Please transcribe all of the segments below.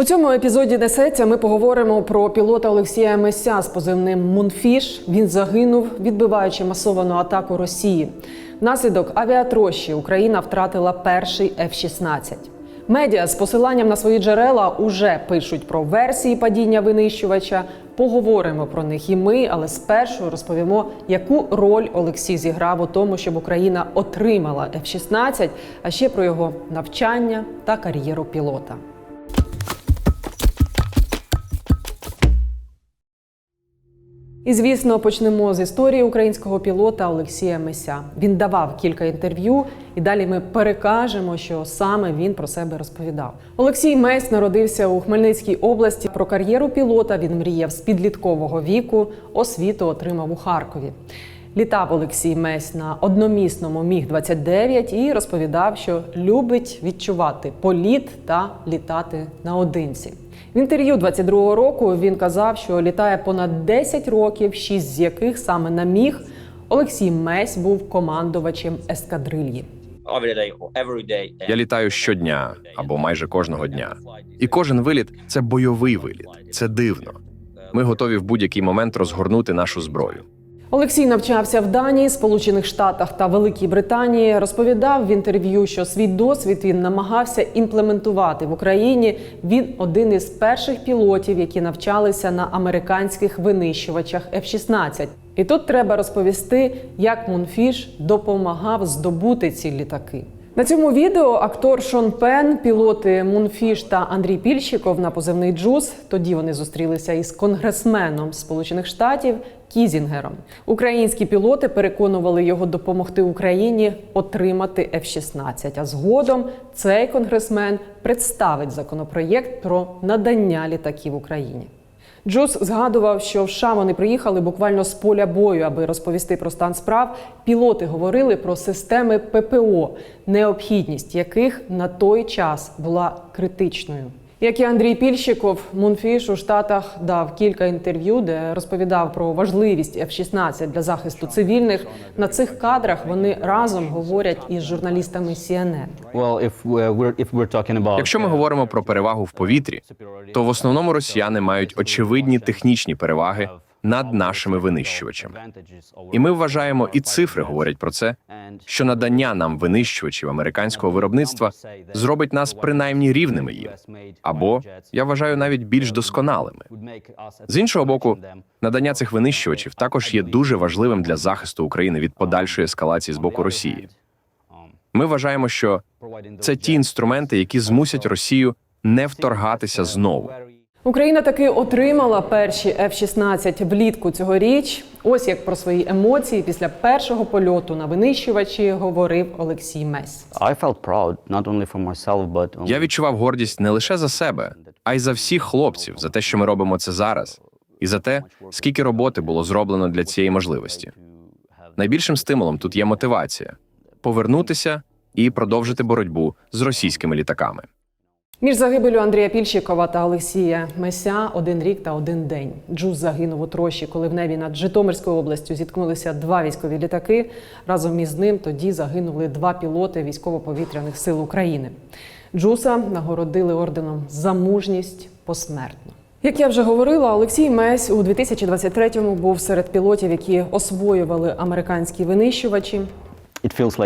У цьому епізоді несеться. Ми поговоримо про пілота Олексія Меся з позивним Мунфіш. Він загинув, відбиваючи масовану атаку Росії. Внаслідок авіатрощі Україна втратила перший F-16. Медіа з посиланням на свої джерела уже пишуть про версії падіння винищувача. Поговоримо про них і ми, але спершу розповімо, яку роль Олексій зіграв у тому, щоб Україна отримала F-16, а ще про його навчання та кар'єру пілота. І звісно, почнемо з історії українського пілота Олексія Меся. Він давав кілька інтерв'ю, і далі ми перекажемо, що саме він про себе розповідав. Олексій Месь народився у Хмельницькій області. Про кар'єру пілота він мріяв з підліткового віку. Освіту отримав у Харкові. Літав Олексій Месь на одномісному міг 29 і розповідав, що любить відчувати політ та літати наодинці. В інтерв'ю 22-го року він казав, що літає понад 10 років, 6 з яких саме на міг. Олексій Месь був командувачем ескадрильї. Я літаю щодня або майже кожного дня. І кожен виліт це бойовий виліт. Це дивно. Ми готові в будь-який момент розгорнути нашу зброю. Олексій навчався в Данії, Сполучених Штатах та Великій Британії. Розповідав в інтерв'ю, що свій досвід він намагався імплементувати в Україні. Він один із перших пілотів, які навчалися на американських винищувачах F-16. І тут треба розповісти, як Мунфіш допомагав здобути ці літаки. На цьому відео актор Шон Пен, пілоти Мунфіш та Андрій Пільщиков на позивний Джуз. Тоді вони зустрілися із конгресменом Сполучених Штатів Кізінгером. Українські пілоти переконували його допомогти Україні отримати F-16. А згодом цей конгресмен представить законопроєкт про надання літаків Україні. Джус згадував, що в США вони приїхали буквально з поля бою, аби розповісти про стан справ. Пілоти говорили про системи ППО, необхідність яких на той час була критичною. Як і Андрій Пільщиков, Мунфіш у Штатах дав кілька інтерв'ю, де розповідав про важливість F-16 для захисту цивільних. На цих кадрах вони разом говорять із журналістами CNN. About Якщо ми говоримо про перевагу в повітрі, то в основному росіяни мають очевидні технічні переваги над нашими винищувачами. І ми вважаємо, і цифри говорять про це, що надання нам винищувачів американського виробництва зробить нас принаймні рівними їм, або я вважаю навіть більш досконалими. З іншого боку, надання цих винищувачів також є дуже важливим для захисту України від подальшої ескалації з боку Росії. Ми вважаємо, що це ті інструменти, які змусять Росію не вторгатися знову. Україна таки отримала перші F-16 влітку цьогоріч. Ось як про свої емоції після першого польоту на винищувачі говорив Олексій Месь. But Я відчував гордість не лише за себе, а й за всіх хлопців, за те, що ми робимо це зараз, і за те, скільки роботи було зроблено для цієї можливості. Найбільшим стимулом тут є мотивація повернутися і продовжити боротьбу з російськими літаками. Між загибелю Андрія Пільщикова та Олексія Меся один рік та один день. Джуз загинув у трощі, коли в небі над Житомирською областю зіткнулися два військові літаки. Разом із ним тоді загинули два пілоти військово-повітряних сил України. Джуса нагородили орденом за мужність посмертно. Як я вже говорила, Олексій Месь у 2023-му був серед пілотів, які освоювали американські винищувачі. It feels.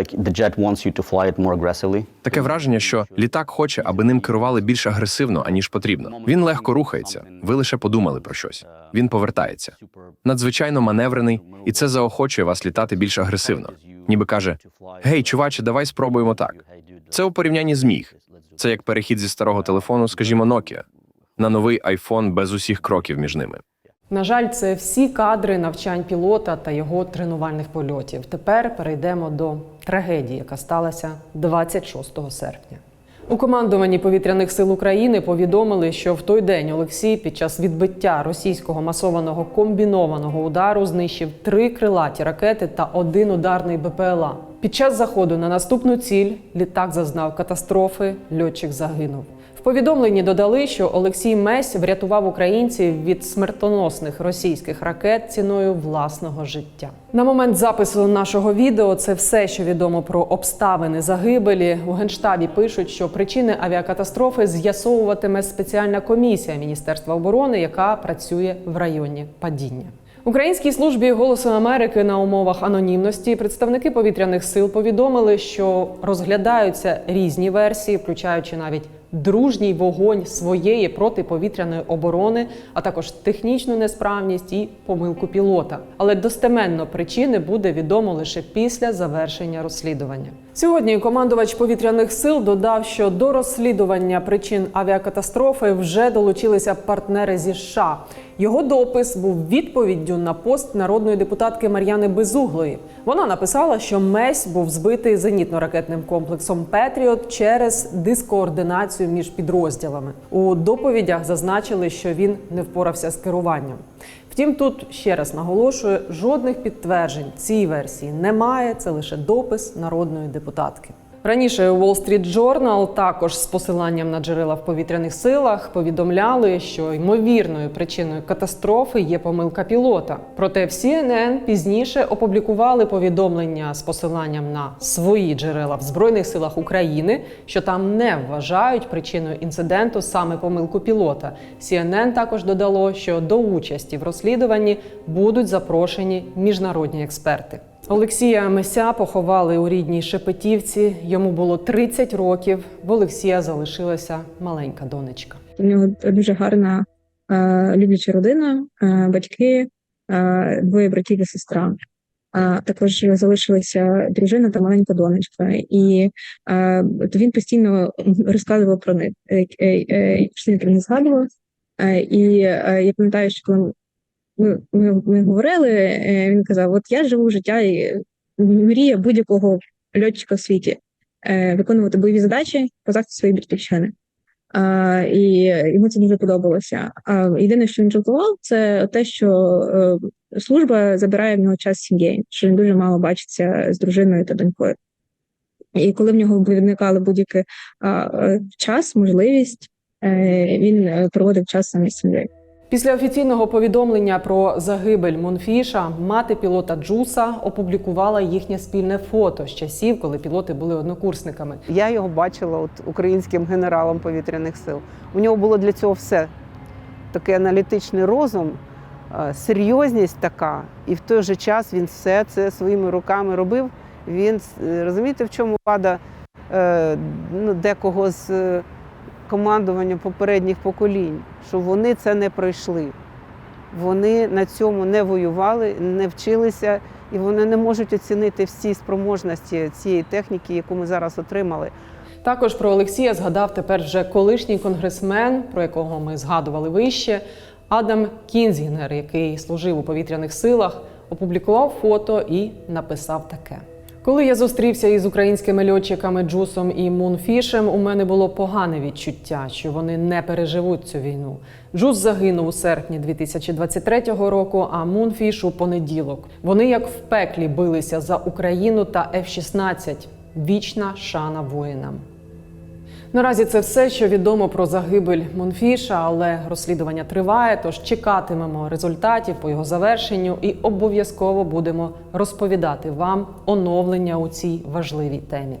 Таке враження, що літак хоче, аби ним керували більш агресивно, аніж потрібно. Він легко рухається. Ви лише подумали про щось. Він повертається. Надзвичайно маневрений, і це заохочує вас літати більш агресивно. Ніби каже: Гей, чуваче, давай спробуємо так. Це у порівнянні з міг. Це як перехід зі старого телефону, скажімо, Nokia, на новий iPhone без усіх кроків між ними. На жаль, це всі кадри навчань пілота та його тренувальних польотів. Тепер перейдемо до трагедії, яка сталася 26 серпня. У командуванні повітряних сил України повідомили, що в той день Олексій під час відбиття російського масованого комбінованого удару знищив три крилаті ракети та один ударний БПЛА. Під час заходу на наступну ціль літак зазнав катастрофи, льотчик загинув. Повідомленні додали, що Олексій Месь врятував українців від смертоносних російських ракет ціною власного життя. На момент запису нашого відео це все, що відомо про обставини загибелі. У генштабі пишуть, що причини авіакатастрофи з'ясовуватиме спеціальна комісія Міністерства оборони, яка працює в районі падіння. Українській службі голосу Америки на умовах анонімності представники повітряних сил повідомили, що розглядаються різні версії, включаючи навіть дружній вогонь своєї протиповітряної оборони, а також технічну несправність і помилку пілота. Але достеменно причини буде відомо лише після завершення розслідування. Сьогодні командувач повітряних сил додав, що до розслідування причин авіакатастрофи вже долучилися партнери зі США. Його допис був відповіддю на пост народної депутатки Мар'яни Безуглої. Вона написала, що Месь був збитий зенітно-ракетним комплексом Петріот через дискоординацію між підрозділами. У доповідях зазначили, що він не впорався з керуванням. Втім, тут ще раз наголошую, жодних підтверджень цій версії немає. Це лише допис народної депутатки. Раніше Wall Street Journal також з посиланням на джерела в повітряних силах повідомляли, що ймовірною причиною катастрофи є помилка пілота. Проте в CNN пізніше опублікували повідомлення з посиланням на свої джерела в збройних силах України, що там не вважають причиною інциденту саме помилку пілота. CNN також додало, що до участі в розслідуванні будуть запрошені міжнародні експерти. Олексія Меся поховали у рідній Шепетівці. Йому було 30 років. В Олексія залишилася маленька донечка. У нього дуже гарна е, любляча родина, е, батьки, е, двоє братів і сестра. Також залишилася дружина та маленька донечка. І е, він постійно розказував про них. Постійно про них згадував. І я пам'ятаю, що коли ми, ми, ми говорили, е, він казав: От я живу життя і мрія будь-якого льотчика в світі е, виконувати бойові задачі по захисту своєї батьківщини. А, і йому це дуже подобалося. А єдине, що він жалкував, це те, що е, служба забирає в нього час сім'єю, що він дуже мало бачиться з дружиною та донькою. І коли в нього виникали будь-який час, можливість, він проводив час саме з сім'єю. Після офіційного повідомлення про загибель Монфіша мати пілота Джуса опублікувала їхнє спільне фото з часів, коли пілоти були однокурсниками. Я його бачила от українським генералом повітряних сил. У нього було для цього все. Такий аналітичний розум, е, серйозність така, і в той же час він все це своїми руками робив. Він е, розумієте, в чому вада е, ну, декого з командування попередніх поколінь, що вони це не пройшли. Вони на цьому не воювали, не вчилися, і вони не можуть оцінити всі спроможності цієї техніки, яку ми зараз отримали. Також про Олексія згадав тепер вже колишній конгресмен, про якого ми згадували вище, Адам Кінзгінер, який служив у повітряних силах, опублікував фото і написав таке. Коли я зустрівся із українськими льотчиками Джусом і Мунфішем, у мене було погане відчуття, що вони не переживуть цю війну. Джус загинув у серпні 2023 року, а Мунфіш у понеділок. Вони як в пеклі билися за Україну та F-16. Вічна шана воїнам. Наразі це все, що відомо про загибель Монфіша, але розслідування триває, тож чекатимемо результатів по його завершенню і обов'язково будемо розповідати вам оновлення у цій важливій темі.